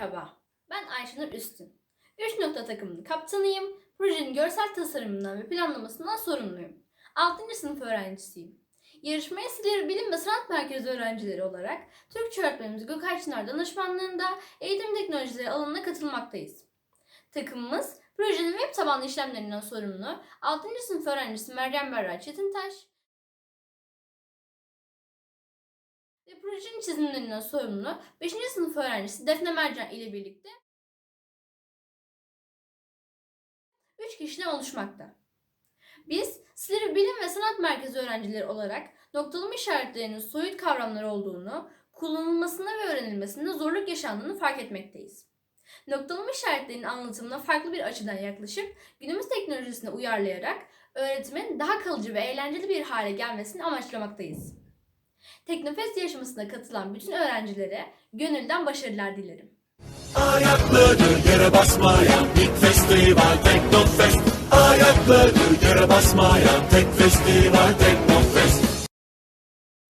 Merhaba, ben Ayşenur Üstün. 3 nokta takımının kaptanıyım. Projenin görsel tasarımından ve planlamasından sorumluyum. 6. sınıf öğrencisiyim. Yarışmaya Silivri Bilim ve Sanat Merkezi öğrencileri olarak Türkçe öğretmenimiz Gökay Çınar danışmanlığında eğitim teknolojileri alanına katılmaktayız. Takımımız projenin web tabanlı işlemlerinden sorumlu 6. sınıf öğrencisi Meryem Berra Çetintaş ve projenin çizimlerinden sorumlu 5. sınıf öğrencisi Defne Mercan ile birlikte 3 kişiden oluşmakta. Biz Silivri Bilim ve Sanat Merkezi öğrencileri olarak noktalama işaretlerinin soyut kavramlar olduğunu, kullanılmasında ve öğrenilmesinde zorluk yaşandığını fark etmekteyiz. Noktalama işaretlerinin anlatımına farklı bir açıdan yaklaşıp günümüz teknolojisine uyarlayarak öğretimin daha kalıcı ve eğlenceli bir hale gelmesini amaçlamaktayız. Teknofest yarışmasına katılan bütün öğrencilere gönülden başarılar dilerim. Ayakları yere basmayan ilk festival Teknofest Ayakları yere basmayan tek festival Teknofest